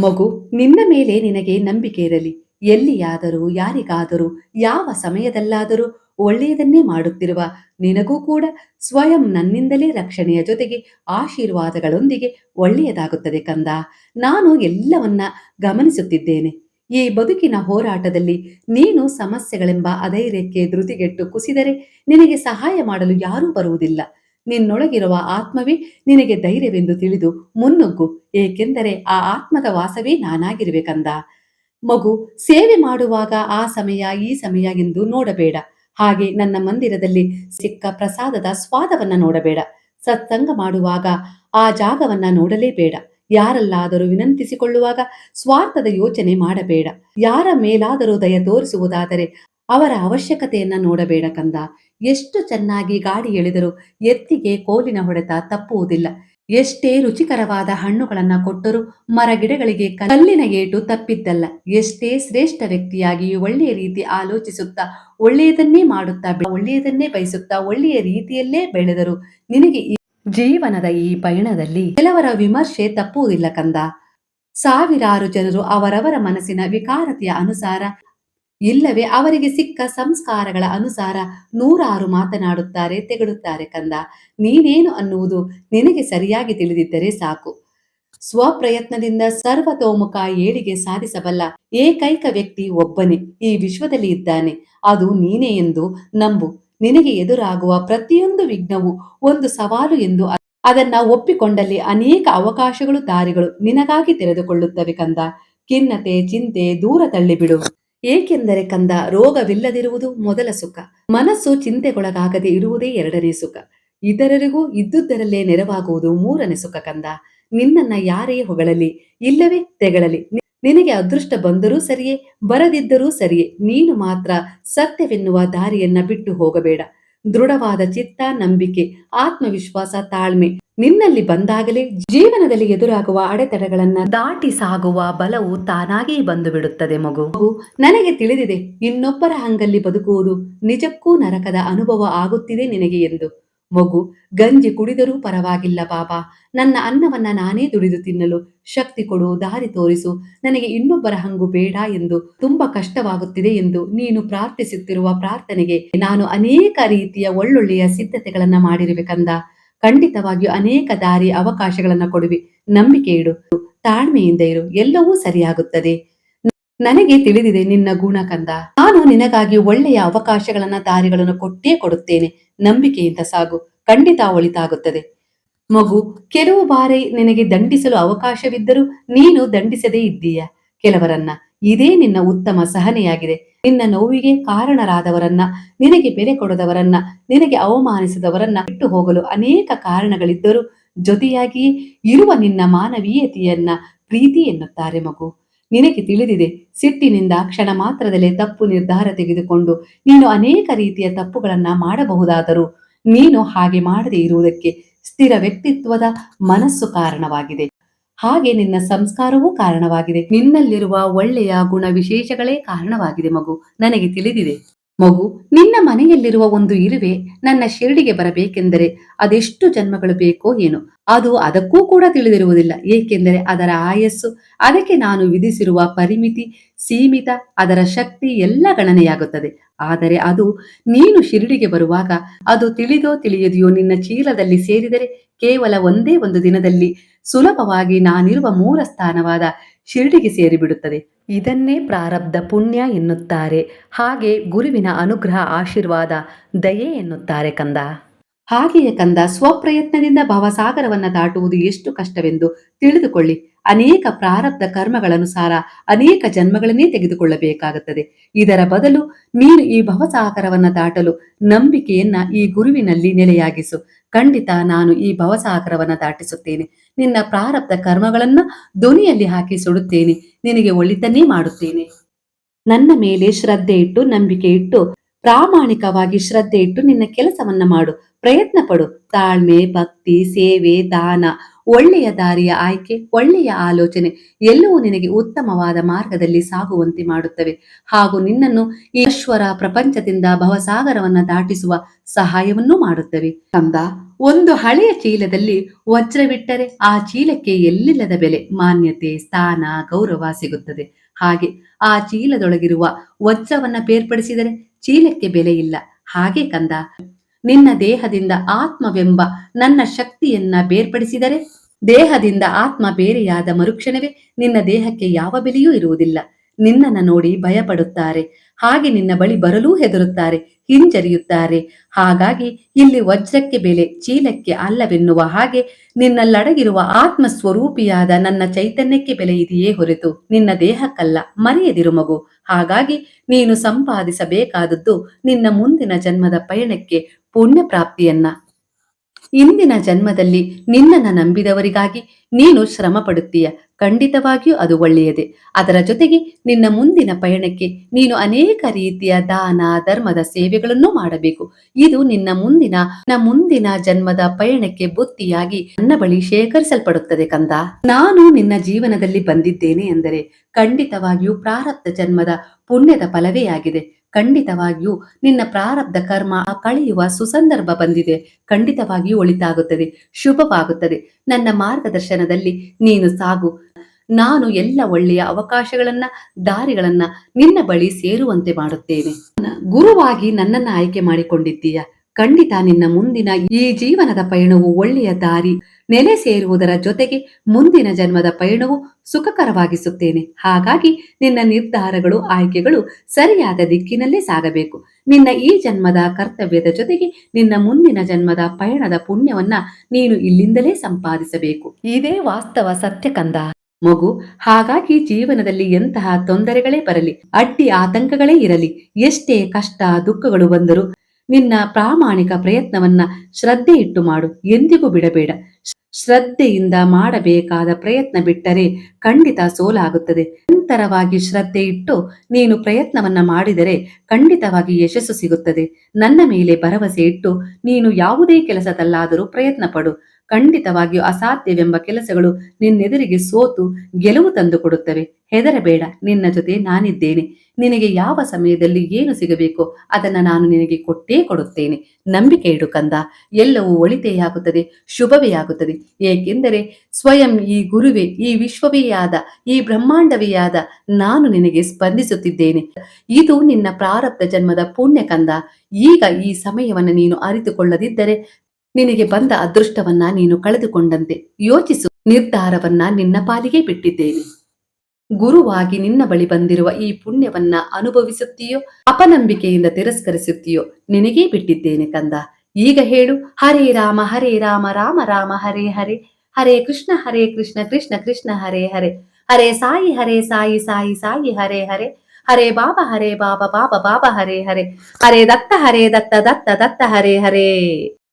ಮಗು, ನಿನ್ನ ಮೇಲೆ ನಿನಗೆ ನಂಬಿಕೆ ಇರಲಿ. ಎಲ್ಲಿಯಾದರೂ, ಯಾರಿಗಾದರೂ, ಯಾವ ಸಮಯದಲ್ಲಾದರೂ ಒಳ್ಳೆಯದನ್ನೇ ಮಾಡುತ್ತಿರುವ ನಿನಗೂ ಕೂಡ ಸ್ವಯಂ ನನ್ನಿಂದಲೇ ರಕ್ಷಣೆಯ ಜೊತೆಗೆ ಆಶೀರ್ವಾದಗಳೊಂದಿಗೆ ಒಳ್ಳೆಯದಾಗುತ್ತದೆ ಕಂದ. ನಾನು ಎಲ್ಲವನ್ನ ಗಮನಿಸುತ್ತಿದ್ದೇನೆ. ಈ ಬದುಕಿನ ಹೋರಾಟದಲ್ಲಿ ನೀನು ಸಮಸ್ಯೆಗಳೆಂಬ ಅಧೈರ್ಯಕ್ಕೆ ಧೃತಿಗೆಟ್ಟು ಕುಸಿದರೆ ನಿನಗೆ ಸಹಾಯ ಮಾಡಲು ಯಾರೂ ಬರುವುದಿಲ್ಲ. ನಿನ್ನೊಳಗಿರುವ ಆತ್ಮವೇ ನಿನಗೆ ಧೈರ್ಯವೆಂದು ತಿಳಿದು ಮುನ್ನುಗ್ಗು, ಏಕೆಂದರೆ ಆ ಆತ್ಮದ ವಾಸವೇ ನಾನಾಗಿರಬೇಕಂದ ಮಗು, ಸೇವೆ ಮಾಡುವಾಗ ಆ ಸಮಯ, ಈ ಸಮಯ ಎಂದು ನೋಡಬೇಡ. ಹಾಗೆ ನನ್ನ ಮಂದಿರದಲ್ಲಿ ಸಿಕ್ಕ ಪ್ರಸಾದದ ಸ್ವಾದವನ್ನ ನೋಡಬೇಡ. ಸತ್ಸಂಗ ಮಾಡುವಾಗ ಆ ಜಾಗವನ್ನ ನೋಡಲೇಬೇಡ. ಯಾರಲ್ಲಾದರೂ ವಿನಂತಿಸಿಕೊಳ್ಳುವಾಗ ಸ್ವಾರ್ಥದ ಯೋಚನೆ ಮಾಡಬೇಡ. ಯಾರ ಮೇಲಾದರೂ ದಯ ತೋರಿಸುವುದಾದರೆ ಅವರ ಅವಶ್ಯಕತೆಯನ್ನ ನೋಡಬೇಡ ಕಂದ ಎಷ್ಟು ಚೆನ್ನಾಗಿ ಗಾಡಿ ಎಳೆದರೂ ಎತ್ತಿಗೆ ಕೋಲಿನ ಹೊಡೆತ ತಪ್ಪುವುದಿಲ್ಲ. ಎಷ್ಟೇ ರುಚಿಕರವಾದ ಹಣ್ಣುಗಳನ್ನ ಕೊಟ್ಟರೂ ಮರಗಿಡಗಳಿಗೆ ಕಲ್ಲಿನ ಏಟು ತಪ್ಪಿದ್ದಲ್ಲ. ಎಷ್ಟೇ ಶ್ರೇಷ್ಠ ವ್ಯಕ್ತಿಯಾಗಿ ಒಳ್ಳೆಯ ರೀತಿ ಆಲೋಚಿಸುತ್ತಾ, ಒಳ್ಳೆಯದನ್ನೇ ಮಾಡುತ್ತಾ ಒಳ್ಳೆಯದನ್ನೇ ಬಯಸುತ್ತಾ, ಒಳ್ಳೆಯ ರೀತಿಯಲ್ಲೇ ಬೆಳೆದರು ನಿನಗೆ ಜೀವನದ ಈ ಪಯಣದಲ್ಲಿ ಕೆಲವರ ವಿಮರ್ಶೆ ತಪ್ಪುವುದಿಲ್ಲ ಕಂದ. ಸಾವಿರಾರು ಜನರು ಅವರವರ ಮನಸ್ಸಿನ ವಿಕಾರತೆಯ ಅನುಸಾರ ಇಲ್ಲವೇ? ಅವರಿಗೆ ಸಿಕ್ಕ ಸಂಸ್ಕಾರಗಳ ಅನುಸಾರ ನೂರಾರು ಮಾತನಾಡುತ್ತಾರೆ ತೆಗಡುತ್ತಾರೆ ಕಂದ. ನೀನೇನು ಅನ್ನುವುದು ನಿನಗೆ ಸರಿಯಾಗಿ ತಿಳಿದಿದ್ದರೆ ಸಾಕು. ಸ್ವಪ್ರಯತ್ನದಿಂದ ಸರ್ವತೋಮುಖ ಏಳಿಗೆ ಸಾಧಿಸಬಲ್ಲ ಏಕೈಕ ವ್ಯಕ್ತಿ ಒಬ್ಬನೇ ಈ ವಿಶ್ವದಲ್ಲಿ ಇದ್ದಾನೆ. ಅದು ನೀನೇ ಎಂದು ನಂಬು. ನಿನಗೆ ಎದುರಾಗುವ ಪ್ರತಿಯೊಂದು ವಿಘ್ನವು ಒಂದು ಸವಾಲು ಎಂದು ಅದನ್ನ ಒಪ್ಪಿಕೊಂಡಲ್ಲಿ ಅನೇಕ ಅವಕಾಶಗಳು, ದಾರಿಗಳು ನಿನಗಾಗಿ ತೆರೆದುಕೊಳ್ಳುತ್ತವೆ ಕಂದ. ಖಿನ್ನತೆ, ಚಿಂತೆ ದೂರ ತಳ್ಳಿಬಿಡು. ಏಕೆಂದರೆ ಕಂದ ರೋಗವಿಲ್ಲದಿರುವುದು ಮೊದಲ ಸುಖ, ಮನಸ್ಸು ಚಿಂತೆಗೊಳಗಾಗದೆ ಇರುವುದೇ ಎರಡನೇ ಸುಖ. ಇತರರಿಗೂ ಇದ್ದುದರಲ್ಲೇ ನೆರವಾಗುವುದು ಮೂರನೇ ಸುಖ ಕಂದ. ನಿನ್ನನ್ನ ಯಾರೇ ಹೊಗಳಲಿ, ಇಲ್ಲವೇ ತೆಗಳಲಿ. ನಿನಗೆ ಅದೃಷ್ಟ ಬಂದರೂ ಸರಿಯೇ, ಬರದಿದ್ದರೂ ಸರಿಯೇ. ನೀನು ಮಾತ್ರ ಸತ್ಯವೆನ್ನುವ ದಾರಿಯನ್ನ ಬಿಟ್ಟು ಹೋಗಬೇಡ. ದೃಢವಾದ ಚಿತ್ತ ನಂಬಿಕೆ ಆತ್ಮವಿಶ್ವಾಸ ತಾಳ್ಮೆ ನಿನ್ನಲ್ಲಿ ಬಂದಾಗಲೇ ಜೀವನದಲ್ಲಿ ಎದುರಾಗುವ ಅಡೆತಡೆಗಳನ್ನ ದಾಟಿ ಸಾಗುವ ಬಲವು ತಾನಾಗಿಯೇ ಬಂದು ಬಿಡುತ್ತದೆ ಮಗು, ನನಗೆ ತಿಳಿದಿದೆ ಇನ್ನೊಬ್ಬರ ಹಂಗಲ್ಲಿ ಬದುಕುವುದು ನಿಜಕ್ಕೂ ನರಕದ ಅನುಭವ ಆಗುತ್ತಿದೆ ನಿನಗೆ ಎಂದು. ಮಗು, ಗಂಜಿ ಕುಡಿದರೂ ಪರವಾಗಿಲ್ಲ ಬಾಬಾ. ನನ್ನ ಅನ್ನವನ್ನ ನಾನೇ ದುಡಿದು ತಿನ್ನಲು ಶಕ್ತಿ ಕೊಡು, ದಾರಿ ತೋರಿಸು. ನನಗೆ ಇನ್ನೊಬ್ಬರ ಹಂಗು ಬೇಡ ಎಂದು, ತುಂಬಾ ಕಷ್ಟವಾಗುತ್ತಿದೆ ಎಂದು ನೀನು ಪ್ರಾರ್ಥಿಸುತ್ತಿರುವ ಪ್ರಾರ್ಥನೆಗೆ ನಾನು ಅನೇಕ ರೀತಿಯ ಒಳ್ಳೊಳ್ಳೆಯ ಸಿದ್ಧತೆಗಳನ್ನ ಮಾಡಿರಬೇಕಂದ ಕಂದ. ಖಂಡಿತವಾಗಿಯೂ ಅನೇಕ ದಾರಿ ಅವಕಾಶಗಳನ್ನ ಕೊಡುವೆ. ನಂಬಿಕೆ ಇಡು, ತಾಳ್ಮೆಯಿಂದ ಇರು, ಎಲ್ಲವೂ ಸರಿಯಾಗುತ್ತದೆ. ನನಗೆ ತಿಳಿದಿದೆ ನಿನ್ನ ಗುಣ ಕಂದ. ನಾನು ನಿನಗಾಗಿ ಒಳ್ಳೆಯ ಅವಕಾಶಗಳನ್ನ, ದಾರಿಗಳನ್ನು ಕೊಟ್ಟೇ ಕೊಡುತ್ತೇನೆ. ನಂಬಿಕೆಯಿಂದ ಸಾಗು. ಖಂಡಿತ ಒಳಿತಾಗುತ್ತದೆ. ಮಗು, ಕೆಲವು ಬಾರಿ ನಿನಗೆ ದಂಡಿಸಲು ಅವಕಾಶವಿದ್ದರೂ ನೀನು ದಂಡಿಸದೇ ಇದ್ದೀಯ? ಕೆಲವರನ್ನ, ಇದೇ ನಿನ್ನ ಉತ್ತಮ ಸಹನೆಯಾಗಿದೆ. ನಿನ್ನ ನೋವಿಗೆ ಕಾರಣರಾದವರನ್ನ, ನಿನಗೆ ಬೆಲೆ ಕೊಡದವರನ್ನ, ನಿನಗೆ ಅವಮಾನಿಸಿದವರನ್ನ ಬಿಟ್ಟು ಹೋಗಲು ಅನೇಕ ಕಾರಣಗಳಿದ್ದರೂ ಜೊತೆಯಾಗಿಯೇ ಇರುವ ನಿನ್ನ ಮಾನವೀಯತೆಯನ್ನ ಪ್ರೀತಿ ಎನ್ನುತ್ತಾರೆ ಮಗು. ನಿನಗೆ ತಿಳಿದಿದೆ, ಸಿಟ್ಟಿನಿಂದ ಕ್ಷಣ ಮಾತ್ರದಲ್ಲೇ ತಪ್ಪು ನಿರ್ಧಾರ ತೆಗೆದುಕೊಂಡು ನೀನು ಅನೇಕ ರೀತಿಯ ತಪ್ಪುಗಳನ್ನ ಮಾಡಬಹುದಾದರೂ ನೀನು ಹಾಗೆ ಮಾಡದೇ ಇರುವುದಕ್ಕೆ ಸ್ಥಿರ ವ್ಯಕ್ತಿತ್ವದ ಮನಸ್ಸು ಕಾರಣವಾಗಿದೆ. ಹಾಗೆ ನಿನ್ನ ಸಂಸ್ಕಾರವೂ ಕಾರಣವಾಗಿದೆ. ನಿನ್ನಲ್ಲಿರುವ ಒಳ್ಳೆಯ ಗುಣ ವಿಶೇಷಗಳೇ ಕಾರಣವಾಗಿದೆ ಮಗು. ನನಗೆ ತಿಳಿದಿದೆ. ಮಗು, ನಿನ್ನ ಮನೆಯಲ್ಲಿರುವ ಒಂದು ಇರುವೆ ನನ್ನ ಶಿರಡಿಗೆ ಬರಬೇಕೆಂದರೆ ಅದೆಷ್ಟು ಜನ್ಮಗಳು ಬೇಕೋ ಏನೋ. ಅದು ಅದಕ್ಕೂ ಕೂಡ ತಿಳಿದಿರುವುದಿಲ್ಲ, ಏಕೆಂದರೆ ಅದರ ಆಯಸ್ಸು, ಅದಕ್ಕೆ ನಾನು ವಿಧಿಸಿರುವ ಪರಿಮಿತಿ, ಸೀಮಿತ, ಅದರ ಶಕ್ತಿ ಎಲ್ಲ ಗಣನೆಯಾಗುತ್ತದೆ. ಆದರೆ ಅದು ನೀನು ಶಿರಡಿಗೆ ಬರುವಾಗ ಅದು ತಿಳಿದೋ ತಿಳಿಯದೆಯೋ ನಿನ್ನ ಚೀಲದಲ್ಲಿ ಸೇರಿದರೆ ಕೇವಲ ಒಂದೇ ಒಂದು ದಿನದಲ್ಲಿ ಸುಲಭವಾಗಿ ನಾನಿರುವ ಮೂಲ ಸ್ಥಾನವಾದ ಶಿರಡಿಗೆ ಸೇರಿಬಿಡುತ್ತದೆ. ಇದನ್ನೇ ಪ್ರಾರಬ್ಧ ಪುಣ್ಯ ಎನ್ನುತ್ತಾರೆ. ಹಾಗೆ ಗುರುವಿನ ಅನುಗ್ರಹ ಆಶೀರ್ವಾದ ದಯೆ ಎನ್ನುತ್ತಾರೆ ಕಂದ. ಹಾಗೆಯೇ ಕಂದ, ಸ್ವಪ್ರಯತ್ನದಿಂದ ಭವಸಾಗರವನ್ನು ದಾಟುವುದು ಎಷ್ಟು ಕಷ್ಟವೆಂದು ತಿಳಿದುಕೊಳ್ಳಿ. ಅನೇಕ ಪ್ರಾರಬ್ಧ ಕರ್ಮಗಳನುಸಾರ ಅನೇಕ ಜನ್ಮಗಳನ್ನೇ ತೆಗೆದುಕೊಳ್ಳಬೇಕಾಗುತ್ತದೆ. ಇದರ ಬದಲು ನೀನು ಈ ಭವಸಾಗರವನ್ನು ದಾಟಲು ನಂಬಿಕೆಯನ್ನ ಈ ಗುರುವಿನಲ್ಲಿ ನೆಲೆಯಾಗಿಸು. ಖಂಡಿತ ನಾನು ಈ ಭವಸಾಗರವನ್ನ ದಾಟಿಸುತ್ತೇನೆ. ನಿನ್ನ ಪ್ರಾರಬ್ಧ ಕರ್ಮಗಳನ್ನ ಧ್ವನಿಯಲ್ಲಿ ಹಾಕಿ ಸುಡುತ್ತೇನೆ. ನಿನಗೆ ಒಳಿತನ್ನೇ ಮಾಡುತ್ತೇನೆ. ನನ್ನ ಮೇಲೆ ಶ್ರದ್ಧೆ ಇಟ್ಟು, ನಂಬಿಕೆ ಇಟ್ಟು, ಪ್ರಾಮಾಣಿಕವಾಗಿ ಶ್ರದ್ಧೆ ಇಟ್ಟು ನಿನ್ನ ಕೆಲಸವನ್ನ ಮಾಡು. ಪ್ರಯತ್ನ ಪಡು ತಾಳ್ಮೆ, ಭಕ್ತಿ, ಸೇವೆ, ದಾನ. ಒಳ್ಳೆಯ ದಾರಿಯ ಆಯ್ಕೆ, ಒಳ್ಳೆಯ ಆಲೋಚನೆ ಎಲ್ಲವೂ ನಿನಗೆ ಉತ್ತಮವಾದ ಮಾರ್ಗದಲ್ಲಿ ಸಾಗುವಂತೆ ಮಾಡುತ್ತವೆ. ಹಾಗೂ ನಿನ್ನನ್ನು ಈಶ್ವರ ಪ್ರಪಂಚದಿಂದ ಭವಸಾಗರವನ್ನ ದಾಟಿಸುವ ಸಹಾಯವನ್ನೂ ಮಾಡುತ್ತವೆ. ಕಂದ, ಒಂದು ಹಳೆಯ ಚೀಲದಲ್ಲಿ ವಜ್ರವಿಟ್ಟರೆ ಆ ಚೀಲಕ್ಕೆ ಎಲ್ಲಿಲ್ಲದ ಬೆಲೆ? ಮಾನ್ಯತೆ, ಸ್ಥಾನ, ಗೌರವ ಸಿಗುತ್ತದೆ. ಹಾಗೆ ಆ ಚೀಲದೊಳಗಿರುವ ವಜ್ರವನ್ನ ಬೇರ್ಪಡಿಸಿದರೆ ಚೀಲಕ್ಕೆ ಬೆಲೆ ಇಲ್ಲ. ಹಾಗೆ ಕಂದ, ನಿನ್ನ ದೇಹದಿಂದ ಆತ್ಮವೆಂಬ ನನ್ನ ಶಕ್ತಿಯನ್ನ ಬೇರ್ಪಡಿಸಿದರೆ ದೇಹದಿಂದ ಆತ್ಮ ಬೇರೆಯಾದ ಮರುಕ್ಷಣವೇ ನಿನ್ನ ದೇಹಕ್ಕೆ ಯಾವ ಬೆಲೆಯೂ ಇರುವುದಿಲ್ಲ. ನಿನ್ನನ್ನು ನೋಡಿ ಭಯಪಡುತ್ತಾರೆ. ಹಾಗೆ ನಿನ್ನ ಬಳಿ ಬರಲೂ ಹೆದರುತ್ತಾರೆ, ಹಿಂಜರಿಯುತ್ತಾರೆ. ಹಾಗಾಗಿ ಇಲ್ಲಿ ವಜ್ರಕ್ಕೆ ಬೆಲೆ, ಚೀಲಕ್ಕೆ ಅಲ್ಲವೆನ್ನುವ ಹಾಗೆ ನಿನ್ನಲ್ಲಡಗಿರುವ ಆತ್ಮ ಸ್ವರೂಪಿಯಾದ ನನ್ನ ಚೈತನ್ಯಕ್ಕೆ ಬೆಲೆ ಇದೆಯೇ ಹೊರತು ನಿನ್ನ ದೇಹಕ್ಕಲ್ಲ. ಮರೆಯದಿರು ಮಗು. ಹಾಗಾಗಿ ನೀನು ಸಂಪಾದಿಸಬೇಕಾದದ್ದು ನಿನ್ನ ಮುಂದಿನ ಜನ್ಮದ ಪಯಣಕ್ಕೆ ಪುಣ್ಯ ಪ್ರಾಪ್ತಿಯನ್ನ ಇಂದಿನ ಜನ್ಮದಲ್ಲಿ ನಿನ್ನನ್ನ ನಂಬಿದವರಿಗಾಗಿ ನೀನು ಶ್ರಮ ಪಡುತ್ತೀಯ ಖಂಡಿತವಾಗಿಯೂ ಅದು ಒಳ್ಳೆಯದೇ. ಅದರ ಜೊತೆಗೆ ನಿನ್ನ ಮುಂದಿನ ಪಯಣಕ್ಕೆ ನೀನು ಅನೇಕ ರೀತಿಯ ದಾನ, ಧರ್ಮದ ಸೇವೆಗಳನ್ನು ಮಾಡಬೇಕು. ಇದು ನಿನ್ನ ಮುಂದಿನ ಮುಂದಿನ ಜನ್ಮದ ಪಯಣಕ್ಕೆ ಬುತ್ತಿಯಾಗಿ ನನ್ನ ಬಳಿ ಶೇಖರಿಸಲ್ಪಡುತ್ತದೆ ಕಂದ. ನಾನು ನಿನ್ನ ಜೀವನದಲ್ಲಿ ಬಂದಿದ್ದೇನೆ ಎಂದರೆ ಖಂಡಿತವಾಗಿಯೂ ಪ್ರಾರಬ್ಧ ಜನ್ಮದ ಪುಣ್ಯದ ಫಲವೇ ಆಗಿದೆ. ಖಂಡಿತವಾಗಿಯೂ ನಿನ್ನ ಪ್ರಾರಬ್ಧ ಕರ್ಮ ಕಳೆಯುವ ಸುಸಂದರ್ಭ ಬಂದಿದೆ. ಖಂಡಿತವಾಗಿಯೂ ಒಳಿತಾಗುತ್ತದೆ, ಶುಭವಾಗುತ್ತದೆ. ನನ್ನ ಮಾರ್ಗದರ್ಶನದಲ್ಲಿ ನೀನು ಸಾಗು. ನಾನು ಎಲ್ಲ ಒಳ್ಳೆಯ ಅವಕಾಶಗಳನ್ನ, ದಾರಿಗಳನ್ನ ನಿನ್ನ ಬಳಿ ಸೇರುವಂತೆ ಮಾಡುತ್ತೇನೆ. ಗುರುವಾಗಿ ನನ್ನನ್ನ ಆಯ್ಕೆ ಮಾಡಿಕೊಂಡಿದ್ದೀಯ? ಖಂಡಿತ ನಿನ್ನ ಮುಂದಿನ ಈ ಜೀವನದ ಪಯಣವು ಒಳ್ಳೆಯ ದಾರಿ. ನೆಲೆ ಸೇರುವುದರ ಜೊತೆಗೆ ಮುಂದಿನ ಜನ್ಮದ ಪಯಣವು ಸುಖಕರವಾಗಿಸುತ್ತೇನೆ. ಹಾಗಾಗಿ ನಿನ್ನ ನಿರ್ಧಾರಗಳು ಆಯ್ಕೆಗಳು ಸರಿಯಾದ ದಿಕ್ಕಿನಲ್ಲೇ ಸಾಗಬೇಕು. ನಿನ್ನ ಈ ಜನ್ಮದ ಕರ್ತವ್ಯದ ಜೊತೆಗೆ ನಿನ್ನ ಮುಂದಿನ ಜನ್ಮದ ಪಯಣದ ಪುಣ್ಯವನ್ನ ನೀನು ಇಲ್ಲಿಂದಲೇ ಸಂಪಾದಿಸಬೇಕು. ಇದೇ ವಾಸ್ತವ ಸತ್ಯ ಕಂದ. ಮಗು ಹಾಗಾಗಿ ಜೀವನದಲ್ಲಿ ಎಂತಹ ತೊಂದರೆಗಳೇ ಬರಲಿ ಅಡ್ಡಿ ಆತಂಕಗಳೇ ಇರಲಿ ಎಷ್ಟೇ ಕಷ್ಟ ದುಃಖಗಳು ಬಂದರೂ ನಿನ್ನ ಪ್ರಾಮಾಣಿಕ ಪ್ರಯತ್ನವನ್ನ ಶ್ರದ್ಧೆ ಇಟ್ಟು ಮಾಡು. ಎಂದಿಗೂ ಬಿಡಬೇಡ. ಶ್ರದ್ಧೆಯಿಂದ ಮಾಡಬೇಕಾದ ಪ್ರಯತ್ನ ಬಿಟ್ಟರೆ ಖಂಡಿತ ಸೋಲಾಗುತ್ತದೆ. ನಿರಂತರವಾಗಿ ಶ್ರದ್ಧೆ ಇಟ್ಟು ನೀನು ಪ್ರಯತ್ನವನ್ನ ಮಾಡಿದರೆ ಖಂಡಿತವಾಗಿ ಯಶಸ್ಸು ಸಿಗುತ್ತದೆ. ನನ್ನ ಮೇಲೆ ಭರವಸೆ ಇಟ್ಟು ನೀನು ಯಾವುದೇ ಕೆಲಸದಲ್ಲಾದರೂ ಪ್ರಯತ್ನ ಪಡು. ಖಂಡಿತವಾಗಿಯೂ ಅಸಾಧ್ಯವೆಂಬ ಕೆಲಸಗಳು ನಿನ್ನೆದುರಿಗೆ ಸೋತು ಗೆಲುವು ತಂದು ಕೊಡುತ್ತವೆ ಹೆದರಬೇಡ, ನಿನ್ನ ಜೊತೆ ನಾನಿದ್ದೇನೆ. ನಿನಗೆ ಯಾವ ಸಮಯದಲ್ಲಿ ಏನು ಸಿಗಬೇಕೋ ಅದನ್ನ ನಾನು ನಿನಗೆ ಕೊಟ್ಟೇ ಕೊಡುತ್ತೇನೆ. ನಂಬಿಕೆ ಇಡು ಕಂದ. ಎಲ್ಲವೂ ಒಳಿತೇ ಆಗುತ್ತದೆ ಶುಭವೇ ಆಗುತ್ತದೆ. ಏಕೆಂದರೆ ಸ್ವಯಂ ಈ ಗುರುವೇ, ಈ ವಿಶ್ವವೇ ಆದ, ಈ ಬ್ರಹ್ಮಾಂಡವೇ ಆದ ನಾನು ನಿನಗೆ ಸ್ಪಂದಿಸುತ್ತಿದ್ದೇನೆ. ಇದು ನಿನ್ನ ಪ್ರಾರಬ್ಧ ಜನ್ಮದ ಪುಣ್ಯ ಕಂದ. ಈಗ ಈ ಸಮಯವನ್ನು ನೀನು ಅರಿತುಕೊಳ್ಳದಿದ್ದರೆ ನಿನಗೆ ಬಂದ ಅದೃಷ್ಟವನ್ನ ನೀನು ಕಳೆದುಕೊಂಡಂತೆ. ಯೋಚಿಸು, ನಿರ್ಧಾರವನ್ನ ನಿನ್ನ ಪಾಲಿಗೆ ಬಿಟ್ಟಿದ್ದೇನೆ. ಗುರುವಾಗಿ ನಿನ್ನ ಬಳಿ ಬಂದಿರುವ ಈ ಪುಣ್ಯವನ್ನ ಅನುಭವಿಸುತ್ತೀಯೋ, ಅಪನಂಬಿಕೆಯಿಂದ ತಿರಸ್ಕರಿಸುತ್ತೀಯೋ, ನಿನಗೇ ಬಿಟ್ಟಿದ್ದೇನೆ ಕಂದ. ಈಗ ಹೇಳು, ಹರೇ ರಾಮ ಹರೇ ರಾಮ ರಾಮ ರಾಮ, ಹರೇ ಹರೇ. ಹರೇ ಕೃಷ್ಣ ಹರೇ ಕೃಷ್ಣ ಕೃಷ್ಣ ಕೃಷ್ಣ, ಹರೇ ಹರೇ. ಹರೇ ಸಾಯಿ ಹರೇ ಸಾಯಿ ಸಾಯಿ ಸಾಯಿ, ಹರೇ ಹರೇ. ಹರೇ ಬಾಬಾ ಹರೇ ಬಾಬಾ ಬಾಬಾ ಬಾಬಾ, ಹರೇ ಹರೇ. ಹರೇ ದತ್ತ ಹರೇ ದತ್ತ ದತ್ತ ದತ್ತ, ಹರೇ ಹರೇ.